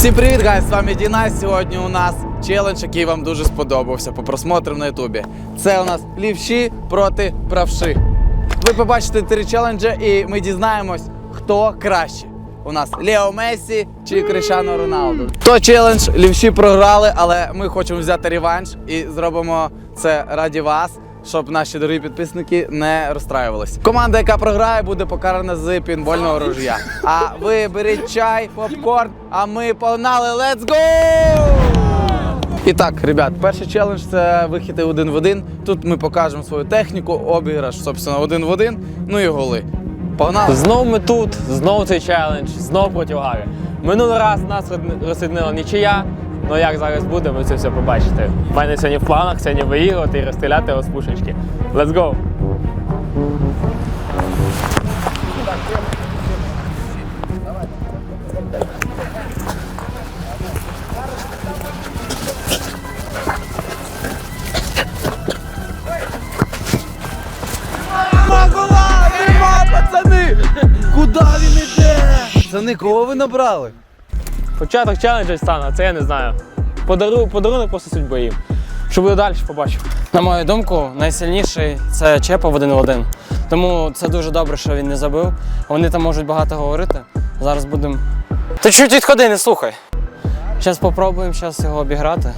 Всім привіт, гайс! З вами Дінай. Сьогодні у нас челендж, який вам дуже сподобався по просмотрам на Ютубі. Це у нас лівші проти правши. Ви побачите три челенджі і ми дізнаємось, хто краще. У нас Лео Мессі чи Кришано Роналду. То челендж лівші програли, але ми хочемо взяти реванш і зробимо це раді вас. Щоб наші дорогі підписники не розстраювалися. Команда, яка програє, буде покарана з пінбольного ружя. А ви беріть чай, попкорн, а ми погнали. Let's go! І так, ребят, перший челендж це вихід один в один. Тут ми покажемо свою техніку, обіграш, собственно, один в один, ну і голи. Погнали! Знов ми тут, знов цей челендж, знов проти Гарі. Минулий раз нас розсуднила нічия. Ну як зараз буде, ви це все побачите. У мене сьогодні в планах сьогодні виіграти і розстріляти його пушечки. Let's go! Пацани! Куди він іде? Пацани, кого ви набрали? Початок челенджа стане, це я не знаю. Подару, подарунок просто судьби їм. Що буде далі, побачимо. На мою думку, найсильніший це Чепа в один в один. Тому це дуже добре, що він не забив. Вони там можуть багато говорити. Зараз будемо. Ти чуть відходи, не слухай. Зараз спробуємо зараз його обіграти.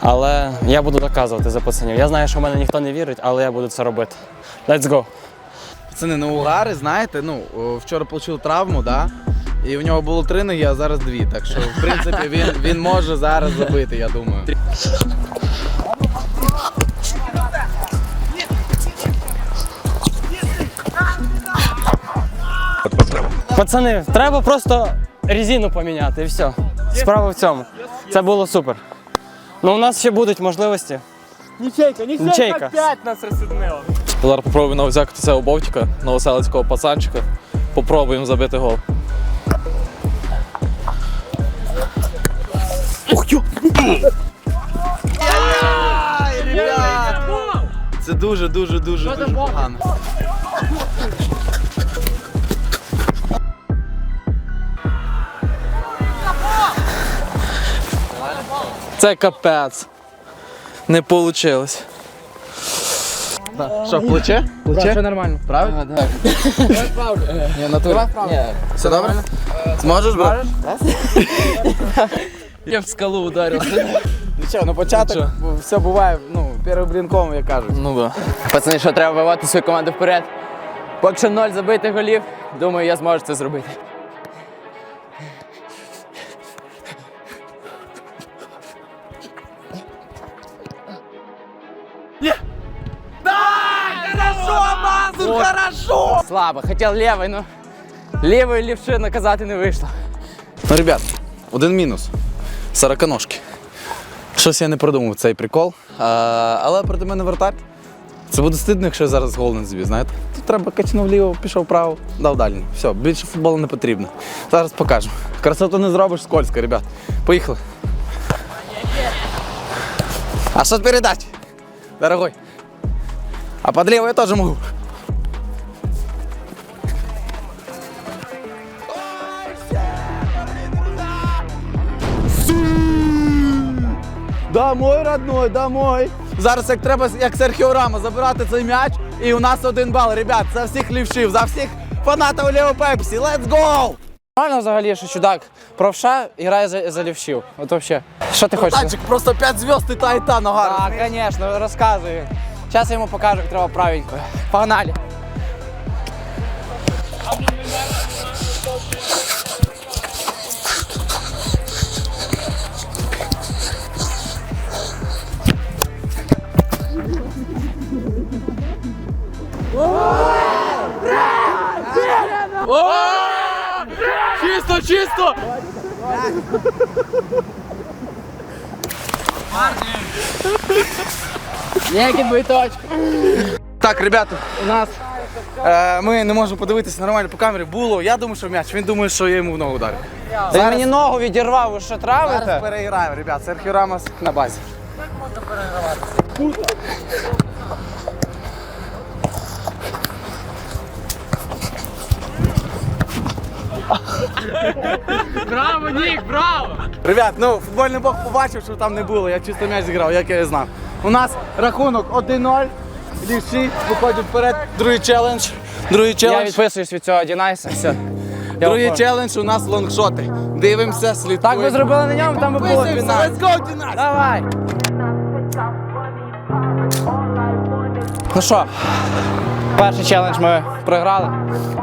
Але я буду доказувати за пацанів. Я знаю, що в мене ніхто не вірить, але я буду це робити. Let's go. Пацани, ну угари, знаєте, ну вчора отримав травму, да? І в нього було три ноги, а зараз дві. Так що, в принципі, він, він може зараз забити, я думаю. Пацани, треба просто резину поміняти і все. Справа в цьому. Це було супер. Ну, у нас ще будуть можливості. Нічейка, Нічейка. опять нас розсуднила. Зараз попробуємо взяти цього бовтика, новоселицького пацанчика. Попробуємо забити гол. Ай, ребят! Це дуже, дуже, дуже, дуже погано. Це капець. Не вийшло. Що, плече? Плече? Все нормально. Правильно? Так. Ні, натурі. Все добре? Зможеш, брат? Я в скалу ударився. Ну початок, все буває, ну, першим блінком, як кажуть. Ну да. Пацани, що треба виводити свою команду вперед. Поки що ноль забитих голів, думаю, я зможу це зробити. Хорошо! Слабо, хотів лівий, ну лівою лівши наказати не вийшло. Ну, ребят, один мінус. Сороконожки. Щось я не продумав цей прикол. А, але проти мене вратар. Це буде стидно, якщо я зараз гол не знаєте? Тут треба качнув ліво, пішов вправо, дав дальній. Все, більше футболу не потрібно. Зараз покажемо. Красоту не зробиш скользко, ребят. Поїхали. А що передать? Дорогой. А под лево я тоже могу. Домой, родной, домой. Зараз як треба, як Серхіо Рама, забирати цей м'яч. І у нас один бал. Ребят, за всіх лівшів, за всіх фанатів Лео Пепсі. Let's go! Нормально взагалі, що чудак правша і грає за, за лівшів. От взагалі. Що ти хочеш? Танчик просто 5 зв'язд і та і та нога. Так, звісно, розказую. Зараз я йому покажу, як треба правенько. Погнали. Чисто! Ніякі биточки. Так, ребята, у нас е, ми не можемо подивитися нормально по камері. Було. Я думаю, що м'яч. Він думає, що я йому в ногу ударив. Він мені ногу відірвав, ви що Зараз травите? переіграємо, ребят. Серхіо Рамос на базі. Браво, Нік, браво! Ребят, ну футбольний бог побачив, що там не було. Я чисто м'яч зіграв, як я і знав. У нас рахунок 1-0. Лівші виходять вперед. Другий челендж. Другий Я челендж. відписуюсь від цього Дінайса. Все. Я Другий виходжу. челендж у нас лонгшоти. Дивимося, слідкуємо. Так би зробили на ньому, там би було Підписуємося. 12. Let's go, Дінас! Давай! Ну що, перший челендж ми програли,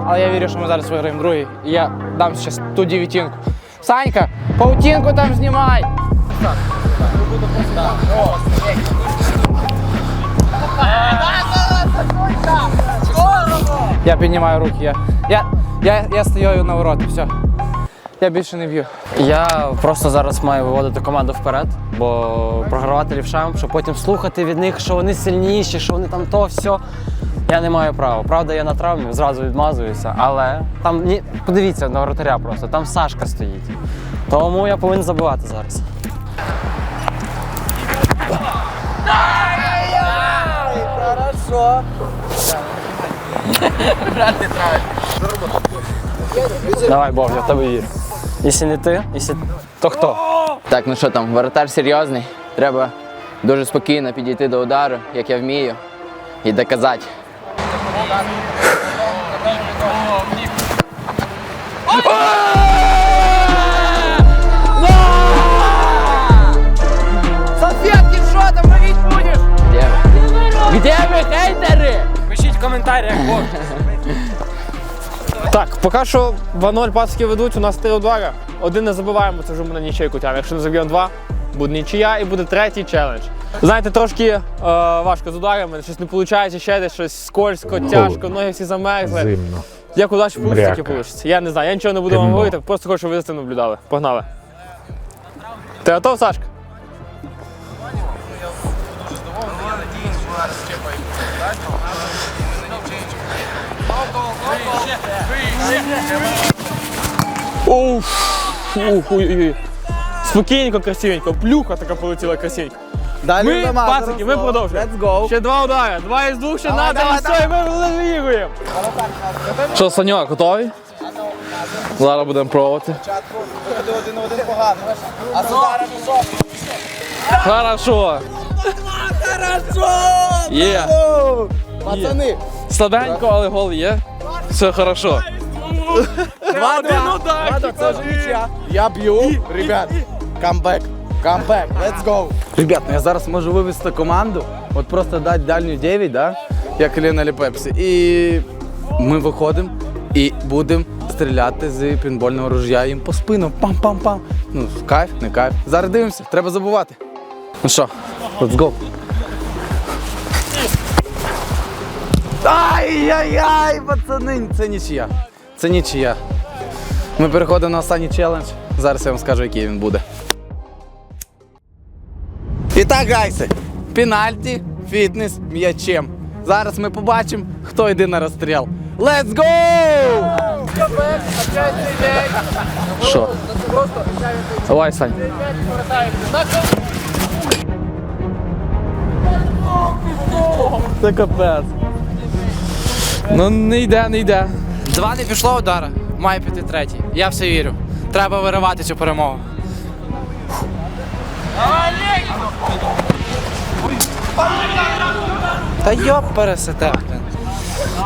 але я вірю, що ми зараз виграємо другий. І я дам зараз ту дівітінку. Санька, паутінку там знімай! Я піднімаю руки, я, я, я, я стою на ворота, все. Я більше не б'ю. Я просто зараз маю виводити команду вперед, бо програвати лівшам, щоб потім слухати від них, що вони сильніші, що вони там то все. Я не маю права. Правда, я на травмі зразу відмазуюся, але там ні, подивіться на воротаря просто, там Сашка стоїть. Тому я повинен забивати зараз. Давай, Бог, я тебе вірю. Якщо не ти, якщо... то хто? Так, ну що там, воротар серйозний. Треба дуже спокійно підійти до удару, як я вмію, і доказати. Салфетки, що там, ловить будеш? Где ви? Где ви, хейтери? Пишіть в коментарях, Бог. Так, поки що 2-0 пацки ведуть, у нас три удари. Один не забиваємо, це вже буде нічийку тягне. Якщо не заб'ємо два, буде нічия і буде третій челендж. Знаєте, трошки е, важко з ударами, щось не виходить, ще десь щось скользко, тяжко, ноги всі замерзли. Зимно. Як удачі вийде, так і вийде. Я не знаю, я нічого не буду вам говорити, просто хочу, щоб ви за цим наблюдали. Погнали. Ти готов, Сашка? Уф, ух, ой, ой. Спокійненько, красивенько. Плюха така полетіла красивенько. Далі Ми, Дамаг, пацики, ми продовжуємо. Let's go. Ще два удари. Два із двох ще Давай, надо, давай, і все, і ми виграємо. Що, Саньок, готовий? Зараз будемо пробувати. Один на один погано. А з ударом що? Хорошо. Є. Пацани, Слабенько, але гол є. Все хорошо. два-два. Два-два, Це нічия. Я б'ю. Ребят, камбек. Камбек. Let's go. Ребят, ну я зараз можу вивести команду. От просто дати дальню 9, да? як Ліна Ліпепсі. І ми виходимо і будемо стріляти з пінбольного ружя їм по спину. Пам-пам-пам. Ну, кайф, не кайф. Зараз дивимося, треба забувати. Ну що, let's go. Ай-яй-яй, пацани, це нічия. Це нічия. Ми переходимо на останній челендж. Зараз я вам скажу, який він буде. Так, гайси, пенальті, фітнес, м'ячем. Зараз ми побачимо, хто йде на розстріл. Let's go! Що? Давай, Сань. Це капець. Ну не йде, не йде. Два не пішло удара, має піти третій. Я все вірю. Треба виривати цю перемогу. Та йоп пересете.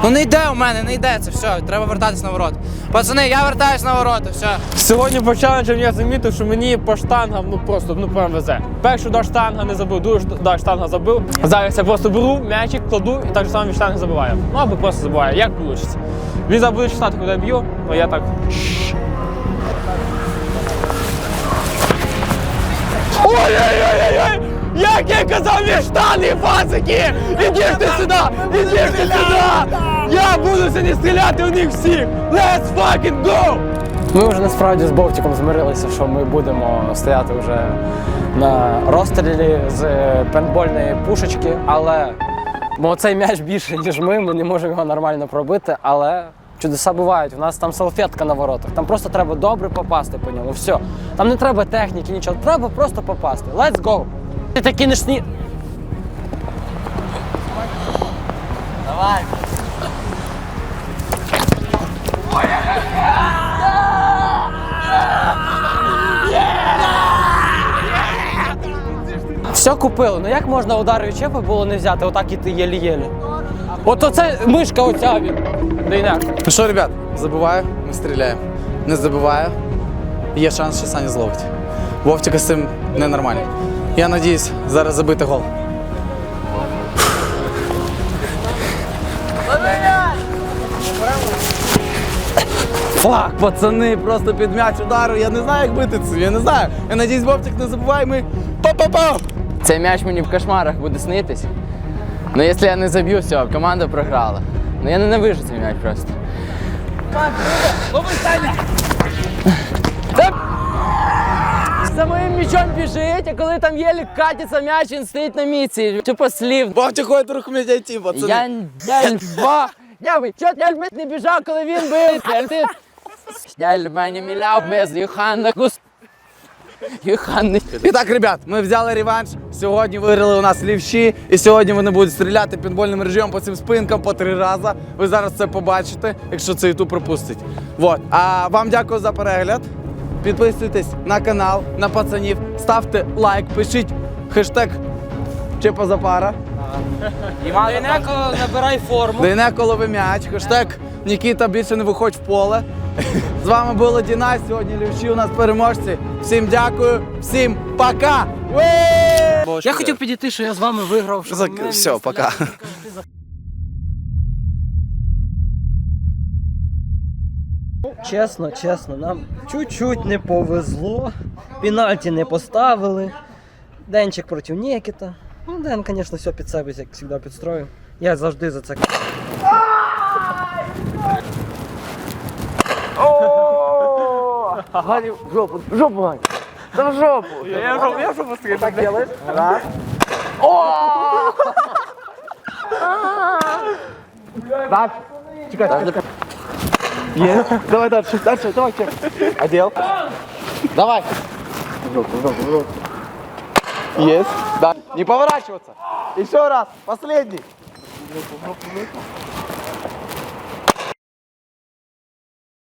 Ну не йде у мене, не йде це все. Треба вертатись на ворот. Пацани, я вертаюсь на ворота, все. Сьогодні по челенджам я замітив, що мені по штангам ну просто ну прям везе. Першу удар штанга не забив, другий удар штанга забив. Зараз я просто беру м'ячик, кладу і так же само від штанги забиваю. Ну або просто забиваю, як вийде. Він зараз буде читати, куди я б'ю, але я так. Ой-ой-ой-ой! Як я казав, мій штани, пацики! Ідіть ти сюди! Ідіть ти сюди! Я буду сьогодні стріляти у них всіх! Let's fucking go! Ми вже насправді з Бовтиком змирилися, що ми будемо стояти вже на розстрілі з пентбольної пушечки, але бо цей м'яч більше, ніж ми, ми не можемо його нормально пробити, але чудеса бувають. У нас там салфетка на воротах. Там просто треба добре попасти по ньому. Все. Там не треба техніки, нічого. Треба просто попасти. Let's go! Ти такі не сні... Давай! Все купили, ну як можна удари чепи було не взяти, отак і ти єлі-єлі. От оце мишка оця він. Дейняк. Ну що, ребят, забиваю, ми стріляємо. Не забиваю. Є шанс, що Саня зловить. Вовчика з цим ненормально. Я надіюсь, зараз забити гол. Фак, пацани, просто під м'яч удару. Я не знаю, як бити це. Я не знаю. Я надіюсь, Вовчик не забуває. Ми па-па-па! Цей м'яч мені в кошмарах буде снитись. Ну, якщо я не заб'ю, все, команда програла. Ну я ненавижу цей м'яч просто. За моїм м'ячом біжить, а коли там єлі катиться м'яч, він стоїть на місці. Типу слів. Вовчик ходить рух м'яті, пацани. Я, я, ба, я би, чого я не біжав, коли він бив? Я ти- Я ж мене міляв без Юханна Юханни. І так, ребят, ми взяли реванш. Сьогодні виграли у нас лівші, і сьогодні вони будуть стріляти пінбольним режимом по цим спинкам по три рази. Ви зараз це побачите, якщо це YouTube пропустить. Вот. А вам дякую за перегляд. Підписуйтесь на канал, на пацанів, ставте лайк, пишіть хештег Чепа Запара. Дейняко набирай форму. Дейне коловий м'яч, хештег Нікіта більше не виходь в поле. З вами було Дінай. Сьогодні лівші у нас переможці. Всім дякую, всім пока! Я хотів підійти, що я з вами виграв. Зак- мене все, пока. Чесно, чесно, нам чуть-чуть не повезло. Пенальті не поставили. Денчик проти Нікіта. Ну, Ден, звісно, все під себе, як завжди, підстроїв. Я завжди за це. Давай дальше, дальше, давай, чек. Одел. Давай. В жопу, в жопу, в жопу. Есть. Да. Не поворачиваться. Еще раз. Последний. В жопу, в жопу, в жопу.